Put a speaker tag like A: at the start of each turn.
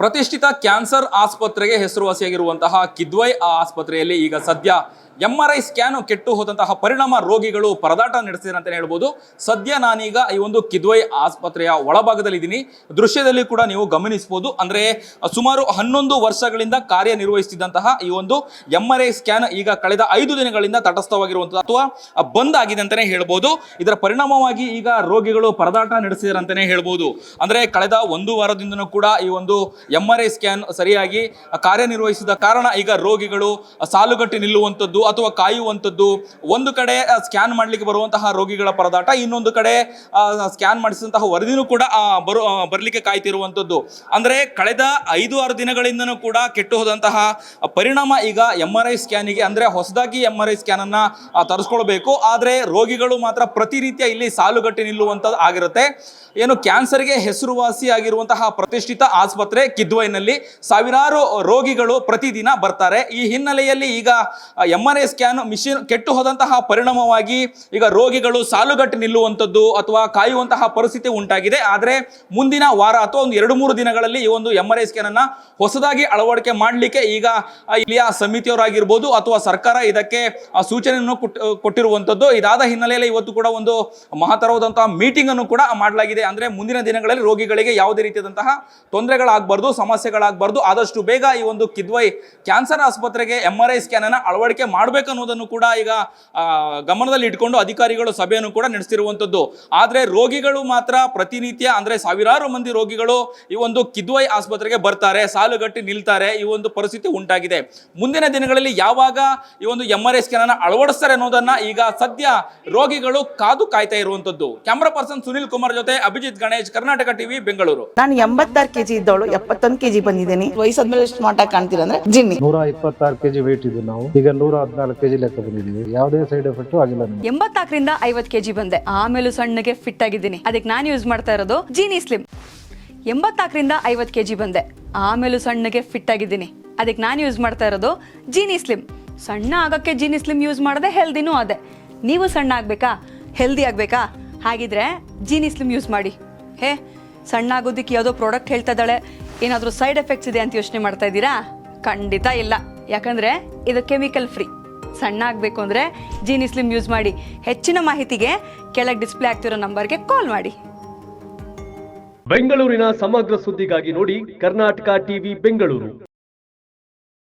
A: ಪ್ರತಿಷ್ಠಿತ ಕ್ಯಾನ್ಸರ್ ಆಸ್ಪತ್ರೆಗೆ ಹೆಸರುವಾಸಿಯಾಗಿರುವಂತಹ ಕಿದ್ವೈ ಆಸ್ಪತ್ರೆಯಲ್ಲಿ ಈಗ ಸದ್ಯ ಎಂ ಆರ್ ಐ ಸ್ಕ್ಯಾನ್ ಕೆಟ್ಟು ಹೋದಂತಹ ಪರಿಣಾಮ ರೋಗಿಗಳು ಪರದಾಟ ನಡೆಸಿದ್ರೆ ಅಂತಲೇ ಹೇಳ್ಬೋದು. ಸದ್ಯ ನಾನೀಗ ಈ ಒಂದು ಕಿದ್ವೈ ಆಸ್ಪತ್ರೆಯ ಒಳಭಾಗದಲ್ಲಿ ಇದ್ದೀನಿ ದೃಶ್ಯದಲ್ಲಿ ಕೂಡ ನೀವು ಗಮನಿಸಬಹುದು. ಅಂದ್ರೆ ಸುಮಾರು ಹನ್ನೊಂದು ವರ್ಷಗಳಿಂದ ಕಾರ್ಯನಿರ್ವಹಿಸುತ್ತಿದ್ದಂತಹ ಈ ಒಂದು ಎಂ ಆರ್ ಐ ಸ್ಕ್ಯಾನ್ ಈಗ ಕಳೆದ ಐದು ದಿನಗಳಿಂದ ತಟಸ್ಥವಾಗಿರುವಂತಹ ಅಥವಾ ಬಂದ್ ಆಗಿದೆ ಅಂತಾನೆ ಹೇಳ್ಬೋದು. ಇದರ ಪರಿಣಾಮವಾಗಿ ಈಗ ರೋಗಿಗಳು ಪರದಾಟ ನಡೆಸಿದರು ಅಂತಾನೆ ಹೇಳ್ಬೋದು. ಅಂದ್ರೆ ಕಳೆದ ಒಂದು ವಾರದಿಂದನೂ ಕೂಡ ಈ ಒಂದು ಎಂ ಆರ್ ಐ ಸ್ಕ್ಯಾನ್ ಸರಿಯಾಗಿ ಕಾರ್ಯನಿರ್ವಹಿಸಿದ ಕಾರಣ ಈಗ ರೋಗಿಗಳು ಸಾಲುಗಟ್ಟಿ ನಿಲ್ಲುವಂಥದ್ದು ಅಥವಾ ಕಾಯುವಂಥದ್ದು. ಒಂದು ಕಡೆ ಸ್ಕ್ಯಾನ್ ಮಾಡಲಿಕ್ಕೆ ಬರುವಂತಹ ರೋಗಿಗಳ ಪರದಾಟ, ಇನ್ನೊಂದು ಕಡೆ ಸ್ಕ್ಯಾನ್ ಮಾಡಿಸಿದಂತಹ ವರದಿನೂ ಕೂಡ ಬರು ಬರಲಿಕ್ಕೆ ಕಾಯ್ತಿರುವಂಥದ್ದು. ಅಂದರೆ ಕಳೆದ ಐದು, ಆರು ದಿನಗಳಿಂದನೂ ಕೂಡ ಕೆಟ್ಟು ಹೋದಂತಹ ಪರಿಣಾಮ ಈಗ ಎಂ ಆರ್ ಐ ಸ್ಕ್ಯಾನಿಗೆ ಅಂದರೆ ಹೊಸದಾಗಿ ಎಂ ಆರ್ ಐ ಸ್ಕ್ಯಾನನ್ನು ತರಿಸ್ಕೊಳ್ಬೇಕು. ಆದರೆ ರೋಗಿಗಳು ಮಾತ್ರ ಪ್ರತಿನಿತ್ಯ ಇಲ್ಲಿ ಸಾಲುಗಟ್ಟಿ ನಿಲ್ಲುವಂಥದ್ದು ಆಗಿರುತ್ತೆ. ಏನು ಕ್ಯಾನ್ಸರ್ಗೆ ಹೆಸರುವಾಸಿ ಆಗಿರುವಂತಹ ಪ್ರತಿಷ್ಠಿತ ಆಸ್ಪತ್ರೆ ಕಿದ್ವೈನಲ್ಲಿ ಸಾವಿರಾರು ರೋಗಿಗಳು ಪ್ರತಿದಿನ ಬರ್ತಾರೆ. ಈ ಹಿನ್ನೆಲೆಯಲ್ಲಿ ಈಗ M R I scan machine ಕೆಟ್ಟು ಹೋದಂತಹ ಪರಿಣಾಮವಾಗಿ ಈಗ ರೋಗಿಗಳು ಸಾಲುಗಟ್ಟಿ ನಿಲ್ಲುವಂಥದ್ದು ಅಥವಾ ಕಾಯುವಂತಹ ಪರಿಸ್ಥಿತಿ ಉಂಟಾಗಿದೆ. ಆದರೆ ಮುಂದಿನ ವಾರ ಅಥವಾ ಒಂದು ಎರಡು ಮೂರು ದಿನಗಳಲ್ಲಿ ಈ ಒಂದು ಎಂ ಆರ್ ಐ ಸ್ಕ್ಯಾನ್ ಹೊಸದಾಗಿ ಅಳವಡಿಕೆ ಮಾಡಲಿಕ್ಕೆ ಈಗ ಇಲ್ಲಿಯ ಸಮಿತಿಯವರಾಗಿರ್ಬೋದು ಅಥವಾ ಸರ್ಕಾರ ಇದಕ್ಕೆ ಸೂಚನೆಯನ್ನು ಕೊಟ್- ಕೊಟ್ಟಿರುವಂಥದ್ದು. ಇದಾದ ಹಿನ್ನೆಲೆಯಲ್ಲಿ ಇವತ್ತು ಕೂಡ ಒಂದು ಮಹತ್ತರವಾದಂತಹ ಮೀಟಿಂಗ್ ಅನ್ನು ಕೂಡ ಮಾಡಲಾಗಿದೆ. ಅಂದ್ರೆ ಮುಂದಿನ ದಿನಗಳಲ್ಲಿ ರೋಗಿಗಳಿಗೆ ಯಾವುದೇ ರೀತಿಯಾದಂತಹ ತೊಂದರೆಗಳಾಗಬಾರ್ದು ಸಮಸ್ಯೆಗಳಾಗಬಾರ್ದು, ಆದಷ್ಟು ಬೇಗ ಈ ಒಂದು ಕಿದ್ವೈ ಕ್ಯಾನ್ಸರ್ ಆಸ್ಪತ್ರೆಗೆ ಎಂ ಆರ್ ಐ ಸ್ಕ್ಯಾನ್ ಅನ್ನ ಅಳವಡಿಕೆ ಮಾಡಬೇಕು ಅನ್ನೋದನ್ನು ಕೂಡ ಈಗ ಗಮನದಲ್ಲಿ ಇಟ್ಕೊಂಡು ಅಧಿಕಾರಿಗಳು ಸಭೆಯನ್ನು ಕೂಡ ನಡೆಸ್ತಿರುವಂಥದ್ದು. ಆದ್ರೆ ರೋಗಿಗಳು ಮಾತ್ರ ಪ್ರತಿನಿತ್ಯ, ಅಂದ್ರೆ ಸಾವಿರಾರು ಮಂದಿ ರೋಗಿಗಳು ಈ ಒಂದು ಕಿದ್ವೈ ಆಸ್ಪತ್ರೆಗೆ ಬರ್ತಾರೆ, ಸಾಲುಗಟ್ಟಿ ನಿಲ್ತಾರೆ, ಈ ಒಂದು ಪರಿಸ್ಥಿತಿ ಉಂಟಾಗಿದೆ. ಮುಂದಿನ ದಿನಗಳಲ್ಲಿ ಯಾವಾಗ ಈ ಒಂದು ಎಂ ಆರ್ ಐ ಸ್ಕ್ಯಾನ್ ಅನ್ನ ಅಳವಡಿಸ್ತಾರೆ ಅನ್ನೋದನ್ನ ಈಗ ಸದ್ಯ ರೋಗಿಗಳು ಕಾದು ಕಾಯ್ತಾ ಇರುವಂತದ್ದು ಕ್ಯಾಮ್ರಾ ಪರ್ಸನ್ ಸುನಿಲ್ ಕುಮಾರ್ ಜೊತೆ ಅಭಿಜಿತ್ ಗಣೇಶ್, ಕರ್ನಾಟಕ ಟಿವಿ, ಬೆಂಗಳೂರು.
B: ನಾನು ಎಂಬತ್ತಾರು ಕೆಜಿ ಇದ್ದವಳು ಎಪ್ಪತ್ತೊಂದು ಕೆಜಿ ಬಂದಿದ್ದೀನಿ. ವಯಸ್ಸಾದ್ಮೇಲೆ ಸ್ಮಾರ್ಟ್ ಆಗಿ ಕಾಣ್ತೀರ ಅಂದ್ರೆ ಜಿನ್ನಿ.
C: ನೂರ ಇಪ್ಪತ್ತಾರು ಕೆಜಿ ವೇಟ್ ಇದ್ದು ನಾವು. ಈಗ ನೂರ ಹದಿನಾಲ್ಕು ಕೆಜಿ ಲೆಕ್ಕ ಬಂದಿದ್ದೀವಿ. ಯಾವುದೇ ಸೈಡ್ ಎಫೆಕ್ಟ್ ಆಗಿಲ್ಲ ಎಂಬತ್ತಾಕರಿಂದ
D: ಎಂಬತ್ನಾಲ್ಕರಿಂದ ಐವತ್ ಕೆಜಿ ಬಂದೆ. ಆಮೇಲೂ ಸಣ್ಣಗೆ ಫಿಟ್ ಆಗಿದ್ದೀನಿ. ಅದಕ್ಕೆ ನಾನು ಯೂಸ್ ಮಾಡ್ತಾ ಇರೋದು ಜೀನಿ ಸ್ಲಿಮ್ ಎಂಬತ್ನಾಲ್ಕರಿಂದ ಐವತ್ ಕೆಜಿ ಬಂದೆ. ಆಮೇಲೂ ಸಣ್ಣಗೆ ಫಿಟ್ ಆಗಿದ್ದೀನಿ. ಅದಕ್ಕೆ ನಾನು ಯೂಸ್ ಮಾಡ್ತಾ ಇರೋದು ಜೀನಿ ಸ್ಲಿಮ್ ಸಣ್ಣ ಆಗಕ್ಕೆ ಜೀನಿ ಸ್ಲಿಮ್ ಯೂಸ್ ಮಾಡದೆ ಹೆಲ್ದಿನೂ ಅದೇ. ನೀವು ಸಣ್ಣ ಆಗ್ಬೇಕಾ? ಹೆಲ್ದಿ ಆಗ್ಬೇಕಾ? ಹಾಗಿದ್ರೆ ಜೀನಿ ಸ್ಲಿಮ್ ಯೂಸ್ ಮಾಡಿ. ಹೇ ಸಣ್ಣ ಆಗೋದಿಕ್ಕೆ ಯಾವುದೋ ಪ್ರಾಡಕ್ಟ್ ಹೇಳ್ತಾ ಇದ್ದಾಳೆ. ಏನಾದರೂ ಸೈಡ್ ಎಫೆಕ್ಟ್ಸ್ ಇದೆ ಅಂತ ಯೋಚನೆ ಮಾಡ್ತಾ ಇದ್ದೀರಾ? ಖಂಡಿತ ಇಲ್ಲ. ಯಾಕಂದ್ರೆ ಇದು ಕೆಮಿಕಲ್ ಫ್ರೀ ಸಣ್ಣ ಆಗಬೇಕು ಅಂದರೆ ಜೀನಿ ಸ್ಲಿಮ್ ಯೂಸ್ ಮಾಡಿ ಹೆಚ್ಚಿನ ಮಾಹಿತಿಗೆ ಕೆಳಗೆ ಡಿಸ್ಪ್ಲೇ ಆಗ್ತಿರೋ ನಂಬರ್ಗೆ ಕಾಲ್ ಮಾಡಿ.
E: ಬೆಂಗಳೂರಿನ ಸಮಗ್ರ ಸುದ್ದಿಗಾಗಿ ನೋಡಿ ಕರ್ನಾಟಕ ಟಿವಿ ಬೆಂಗಳೂರು.